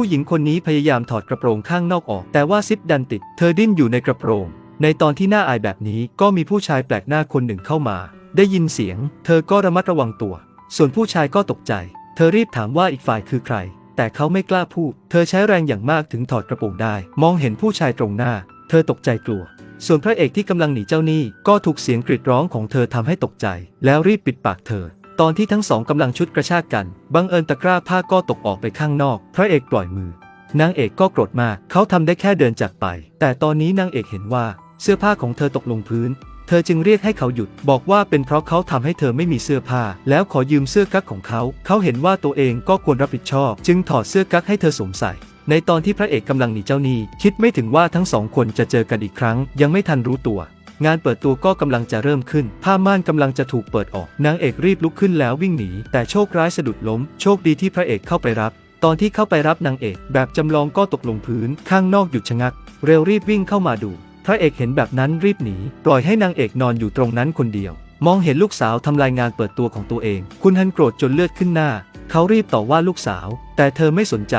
ผู้หญิงคนนี้พยายามถอดกระโปรงข้างนอกออก แต่ว่าซิปดันติด เธอดิ้นอยู่ในกระโปรง ในตอนที่น่าอายแบบนี้ก็มีผู้ชายแปลกหน้าคนหนึ่งเข้ามา ได้ยินเสียง เธอก็ระมัดระวังตัว ส่วนผู้ชายก็ตกใจ เธอรีบถามว่าอีกฝ่ายคือใคร แต่เขาไม่กล้าพูด เธอใช้แรงอย่างมากถึงถอดกระโปรงได้ มองเห็นผู้ชายตรงหน้า เธอตกใจกลัว ส่วนพระเอกที่กำลังหนีเจ้าหนี้ก็ถูกเสียงกรีดร้องของเธอทำให้ตกใจ แล้วรีบปิดปากเธอ ตอนที่ทั้งสองกำลังชุดกระชากกัน บังเอิญตะกร้าผ้าก็ตกออกไปข้างนอก พระเอกปล่อยมือ นางเอกก็โกรธมาก เขาทำได้แค่เดินจากไป แต่ตอนนี้นางเอกเห็นว่า เสื้อผ้าของเธอตกลงพื้น เธอจึงเรียกให้เขาหยุด บอกว่าเป็นเพราะเขาทำให้เธอไม่มีเสื้อผ้า แล้วขอยืมเสื้อกั๊กของเขา เขาเห็นว่าตัวเองก็ควรรับผิดชอบ จึงถอดเสื้อกั๊กให้เธอสวมใส่ ในตอนที่พระเอกกำลังหนีเจ้าหนี้ คิดไม่ถึงว่าทั้งสองคนจะเจอกันอีกครั้ง ยังไม่ทันรู้ตัว งานเปิดตัวก็กำลังจะเริ่มขึ้น ผ้าม่านกำลังจะถูกเปิดออก นางเอกรีบลุกขึ้นแล้ววิ่งหนี แต่โชคร้ายสะดุดล้ม โชคดีที่พระเอกเข้าไปรับ ตอนที่เข้าไปรับนางเอก แบบจำลองก็ตกลงพื้น ข้างนอกหยุดชะงัก เร็วรีบวิ่งเข้ามาดู พระเอกเห็นแบบนั้นรีบหนี ปล่อยให้นางเอกนอนอยู่ตรงนั้นคนเดียว มองเห็นลูกสาวทำลายงานเปิดตัวของตัวเอง คุณฮันโกรธจนเลือดขึ้นหน้า เขารีบต่อว่าลูกสาว แต่เธอไม่สนใจ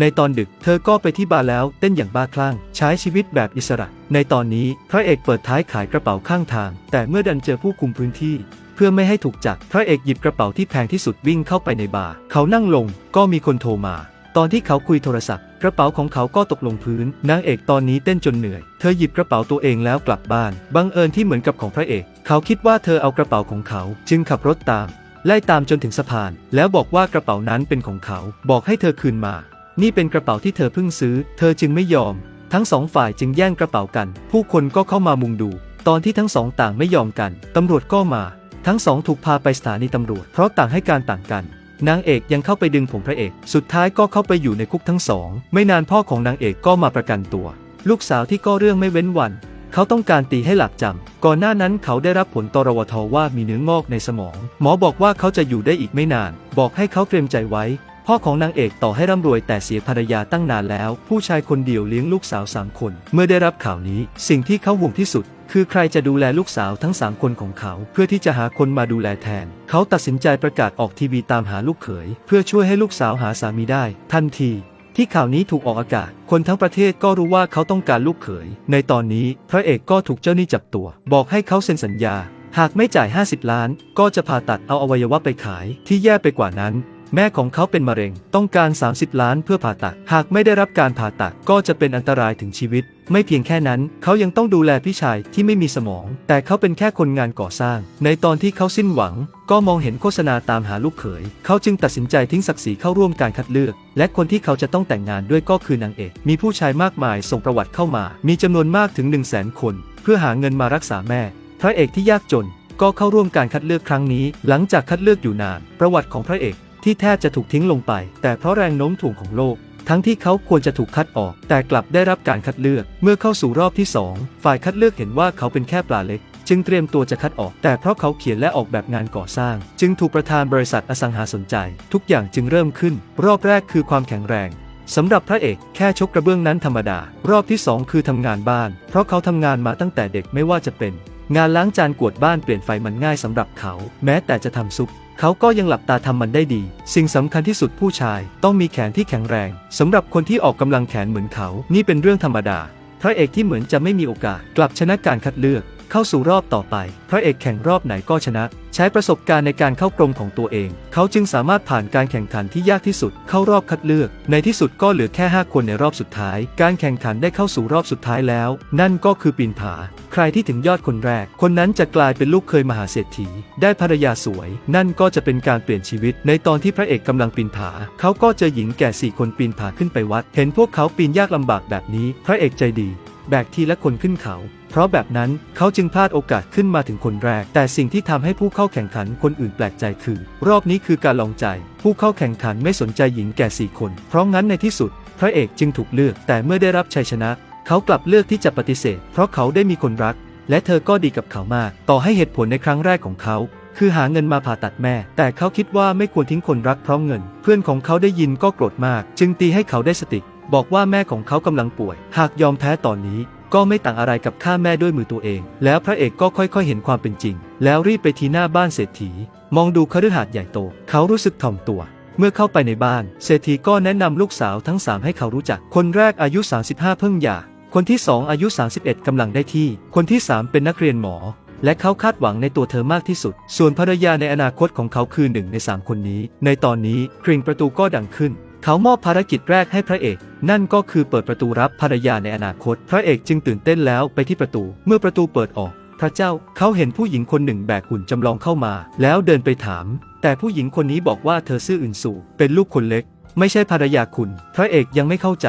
ในตอนดึกเธอก็ไปที่บาร์แล้วเต้นอย่างบ้าคลั่ง ใช้ชีวิตแบบอิสระ ในตอนนี้พระเอกเปิดท้ายขายกระเป๋าข้างทาง แต่เมื่อดันเจอผู้คุมพื้นที่ เพื่อไม่ให้ถูกจับพระเอกหยิบกระเป๋าที่แพงที่สุดวิ่งเข้าไปในบาร์เขานั่งลงก็มีคนโทรมา ตอนที่เขาคุยโทรศัพท์ กระเป๋าของเขาก็ตกลงพื้นนางเอกตอนนี้เต้นจนเหนื่อย เธอหยิบกระเป๋าตัวเองแล้วกลับบ้านบังเอิญที่เหมือนกับของพระเอก เขาคิดว่าเธอเอากระเป๋าของเขา จึงขับรถตามไล่ตามจนถึงสะพาน แล้วบอกว่ากระเป๋านั้นเป็นของเขา บอกให้เธอคืนมา นี่เป็นกระเป๋าที่เธอเพิ่งซื้อ เธอจึงไม่ยอม ทั้งสองฝ่ายจึงแย่งกระเป๋ากัน ผู้คนก็เข้ามามุงดู ตอนที่ทั้งสองต่างไม่ยอมกัน ตำรวจก็มา ทั้งสองถูกพาไปสถานีตำรวจ เพราะต่างให้การต่างกัน นางเอกยังเข้าไปดึงผมพระเอก สุดท้ายก็เข้าไปอยู่ในคุกทั้งสอง ไม่นานพ่อของนางเอกก็มาประกันตัว ลูกสาวที่ก็เรื่องไม่เว้นวัน เขาต้องการตีให้หลับจำ ก่อนหน้านั้นเขาได้รับผลตรวทว่ามีเนื้องอกในสมอง หมอบอกว่าเขาจะอยู่ได้อีกไม่นาน บอกให้เขาเตรียมใจไว้ พ่อของนางเอกต่อให้ร่ำรวยแต่เสียภรรยาตั้งนานแล้ว ผู้ชายคนเดียวเลี้ยงลูกสาวสามคน เมื่อได้รับข่าวนี้ สิ่งที่เขาห่วงที่สุด คือใครจะดูแลลูกสาวทั้งสามคนของเขา เพื่อที่จะหาคนมาดูแลแทน เขาตัดสินใจประกาศออกทีวีตามหาลูกเขย เพื่อช่วยให้ลูกสาวหาสามีได้ ทันทีที่ข่าวนี้ถูกออกอากาศ คนทั้งประเทศก็รู้ว่าเขาต้องการลูกเขย ในตอนนี้พระเอกก็ถูกเจ้าหนี้จับตัว บอกให้เขาเซ็นสัญญา หากไม่จ่าย 50 ล้าน ก็จะผ่าตัดเอาอวัยวะไปขาย ที่แย่ไปกว่านั้น แม่ของเขาเป็นมะเร็ง ต้องการ 30 ล้านเพื่อผ่าตัด หากไม่ได้รับการผ่าตัดก็จะเป็นอันตรายถึงชีวิต ไม่เพียงแค่นั้น เขายังต้องดูแลพี่ชายที่ไม่มีสมอง แต่เขาเป็นแค่คนงานก่อสร้าง ในตอนที่เขาสิ้นหวัง ก็มองเห็นโฆษณาตามหาลูกเขย เขาจึงตัดสินใจทิ้งศักดิ์ศรีเข้าร่วมการคัดเลือก และคนที่เขาจะต้องแต่งงานด้วยก็คือนางเอก มีผู้ชายมากมายส่งประวัติเข้ามา มีจำนวนมากถึง 1 0 0 0 0แสนคน เพื่อหาเงินมารักษาแม่ พระเอกที่ยากจนก็เข้าร่วมการคัดเลือกครั้งนี้ หลังจากคัดเลือกอยู่นาน ประวัติของพระเอก ที่แทบจะถูกทิ้งลงไป แต่เพราะแรงโน้มถ่วงของโลก ทั้งที่เขาควรจะถูกคัดออก แต่กลับได้รับการคัดเลือก เมื่อเข้าสู่รอบที่ 2 ฝ่ายคัดเลือกเห็นว่าเขาเป็นแค่ปลาเล็ก จึงเตรียมตัวจะคัดออก แต่เพราะเขาเขียนและออกแบบงานก่อสร้าง จึงถูกประธานบริษัทอสังหาสนใจ ทุกอย่างจึงเริ่มขึ้น รอบแรกคือความแข็งแรงสำหรับพระเอกแค่ชกกระเบื้องนั้นธรรมดา รอบที่2คือทำงานบ้าน เพราะเขาทำงานมาตั้งแต่เด็กไม่ว่าจะเป็น งานล้างจานกวาดบ้านเปลี่ยนไฟมันง่ายสำหรับเขา แม้แต่จะทำซุป เขาก็ยังหลับตาทำมันได้ดี สิ่งสำคัญที่สุดผู้ชายต้องมีแขนที่แข็งแรงสำหรับคนที่ออกกำลังแขนเหมือนเขา นี่เป็นเรื่องธรรมดา พระเอกที่เหมือนจะไม่มีโอกาส กลับชนะการคัดเลือก เข้าสู่รอบต่อไป พระเอกแข่งรอบไหนก็ชนะ ใช้ประสบการณ์ในการเข้ากรมของตัวเอง เขาจึงสามารถผ่านการแข่งขันที่ยากที่สุดเข้ารอบคัดเลือก ในที่สุดก็เหลือแค่ 5 คนในรอบสุดท้าย การแข่งขันได้เข้าสู่รอบสุดท้ายแล้ว นั่นก็คือปีนผา ใครที่ถึงยอดคนแรก คนนั้นจะกลายเป็นลูกเคยมหาเศรษฐี ได้ภรรยาสวย นั่นก็จะเป็นการเปลี่ยนชีวิต ในตอนที่พระเอกกำลังปีนผา เขาก็เจอหญิงแก่สี่คนปีนผาขึ้นไปวัด เห็นพวกเขาปีนยากลำบากแบบนี้ พระเอกใจดี แบกทีละคนขึ้นเขา เพราะแบบนั้นเขาจึงพลาดโอกาสขึ้นมาถึงคนแรก แต่สิ่งที่ทำให้ผู้เข้าแข่งขันคนอื่นแปลกใจคือ รอบนี้คือการลองใจ ผู้เข้าแข่งขันไม่สนใจหญิงแก่สี่คน เพราะงั้นในที่สุด พระเอกจึงถูกเลือก แต่เมื่อได้รับชัยชนะ เขากลับเลือกที่จะปฏิเสธ เพราะเขาได้มีคนรัก และเธอก็ดีกับเขามาก ต่อให้เหตุผลในครั้งแรกของเขาคือหาเงินมาผ่าตัดแม่ แต่เขาคิดว่าไม่ควรทิ้งคนรักเพราะเงิน เพื่อนของเขาได้ยินก็โกรธมาก จึงตีให้เขาได้สติ บอกว่าแม่ของเขากำลังป่วย หากยอมแพ้ตอนนี้ ก็ไม่ต่างอะไรกับฆ่าแม่ด้วยมือตัวเอง แล้วพระเอกก็ค่อยๆ เห็นความเป็นจริง แล้วรีบไปที่หน้าบ้านเศรษฐี มองดูคฤหาสน์ใหญ่โต เขารู้สึกถ่อมตัว เมื่อเข้าไปในบ้าน เศรษฐีก็แนะนำลูกสาวทั้งสามให้เขารู้จัก คนแรกอายุ 35 เพิ่งหย่า คนที่สองอายุ 31กำลังได้ที่ คนที่สามเป็นนักเรียนหมอ และเขาคาดหวังในตัวเธอมากที่สุด ส่วนภรรยาในอนาคตของเขาคือหนึ่งในสามคนนี้ ในตอนนี้กริ่งประตูก็ดังขึ้น เขามอบภารกิจแรกให้พระเอก นั่นก็คือเปิดประตูรับภรรยาในอนาคต พระเอกจึงตื่นเต้นแล้วไปที่ประตู เมื่อประตูเปิดออก พระเจ้าเขาเห็นผู้หญิงคนหนึ่งแบกหุ่นจำลองเข้ามา แล้วเดินไปถาม แต่ผู้หญิงคนนี้บอกว่าเธอซื่ออื่นสู่ เป็นลูกคนเล็ก ไม่ใช่ภรรยาคุณ พระเอกยังไม่เข้าใจ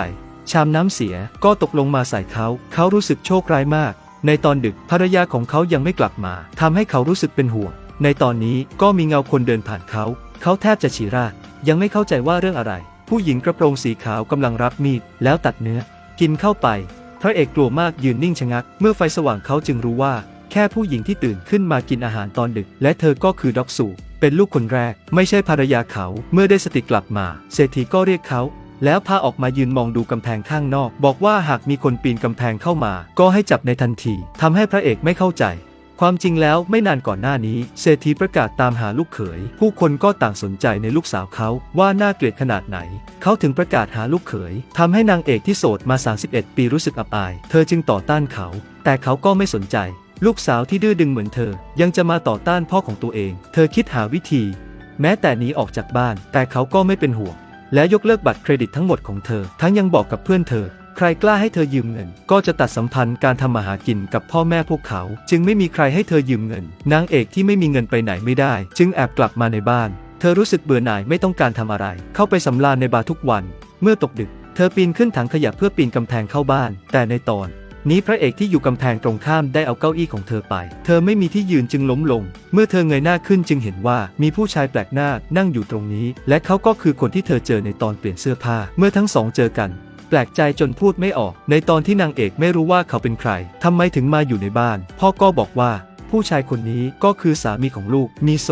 ชามน้ำเสียก็ตกลงมาใส่เขา เขารู้สึกโชคร้ายมาก ในตอนดึกภรรยาของเขายังไม่กลับมาทำให้เขารู้สึกเป็นห่วง ในตอนนี้ก็มีเงาคนเดินผ่านเขา เขาแทบจะฉีราดยังไม่เข้าใจว่าเรื่องอะไร ผู้หญิงกระโปรงสีขาวกำลังรับมีด แล้วตัดเนื้อ กินเข้าไป พระเอกกลัวมากยืนนิ่งชะงัก เมื่อไฟสว่างเขาจึงรู้ว่า แค่ผู้หญิงที่ตื่นขึ้นมากินอาหารตอนดึก และเธอก็คือด็อกสูเป็นลูกคนแรก ไม่ใช่ภรรยาเขา เมื่อได้สติกลับมา เศรษฐีก็เรียกเขา แล้วพาออกมายืนมองดูกำแพงข้างนอก บอกว่าหากมีคนปีนกำแพงเข้ามา ก็ให้จับในทันทีทำให้พระเอกไม่เข้าใจ ความจริงแล้วไม่นานก่อนหน้านี้ เศรษฐีประกาศตามหาลูกเขย ผู้คนก็ต่างสนใจในลูกสาวเขาว่าน่าเกลียดขนาดไหน เขาถึงประกาศหาลูกเขยทำให้นางเอกที่โสดมา 31 ปีรู้สึกอับอาย เธอจึงต่อต้านเขา แต่เขาก็ไม่สนใจ ลูกสาวที่ดื้อดึงเหมือนเธอ ยังจะมาต่อต้านพ่อของตัวเอง เธอคิดหาวิธี แม้แต่หนีออกจากบ้าน แต่เขาก็ไม่เป็นห่วงและยกเลิกบัตรเครดิตทั้งหมดของเธอ ทั้งยังบอกกับเพื่อนเธอ ใครกล้าให้เธอยืมเงิน ก็จะตัดสัมพันธ์การทำมาหากินกับพ่อแม่พวกเขา จึงไม่มีใครให้เธอยืมเงิน นางเอกที่ไม่มีเงินไปไหนไม่ได้ จึงแอบกลับมาในบ้าน เธอรู้สึกเบื่อหน่ายไม่ต้องการทำอะไร เข้าไปสำราญในบาร์ทุกวัน เมื่อตกดึก เธอปีนขึ้นถังขยะเพื่อปีนกำแพงเข้าบ้าน แต่ในตอน นี้พระเอกที่อยู่กำแพงตรงข้ามได้เอาเก้าอี้ของเธอไป เธอไม่มีที่ยืนจึงล้มลง เมื่อเธอเงยหน้าขึ้นจึงเห็นว่ามีผู้ชายแปลกหน้านั่งอยู่ตรงนี้ และเขาก็คือคนที่เธอเจอในตอนเปลี่ยนเสื้อผ้า เมื่อทั้งสองเจอกัน แปลกใจจนพูดไม่ออก ในตอนที่นางเอกไม่รู้ว่าเขาเป็นใครทำไมถึงมาอยู่ในบ้าน พ่อก็บอกว่า ผู้ชายคนนี้ก็คือสามีของลูกมีโซ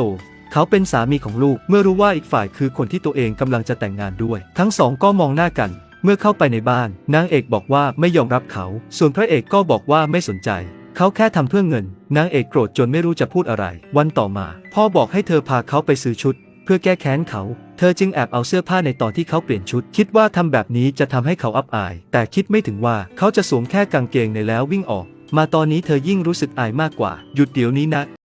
เขาเป็นสามีของลูกเมื่อรู้ว่าอีกฝ่ายคือคนที่ตัวเองกำลังจะแต่งงานด้วย ทั้งสองก็มองหน้ากัน เมื่อเข้าไปในบ้าน นางเอกบอกว่าไม่ยอมรับเขา ส่วนพระเอกก็บอกว่าไม่สนใจ เขาแค่ทำเพื่อเงิน นางเอกโกรธจนไม่รู้จะพูดอะไร วันต่อมา พ่อบอกให้เธอพาเขาไปซื้อชุด พื่อแก้แค้นเขา เธอจึงแอบเอาเสื้อผ้าในตอนที่เขาเปลี่ยนชุด คิดว่าทำแบบนี้จะทำให้เขาอับอาย แต่คิดไม่ถึงว่าเขาจะสวมแค่กางเกงในแล้ววิ่งออก มาตอนนี้เธอยิ่งรู้สึกอายมากกว่า หยุดเดี๋ยวนี้นะ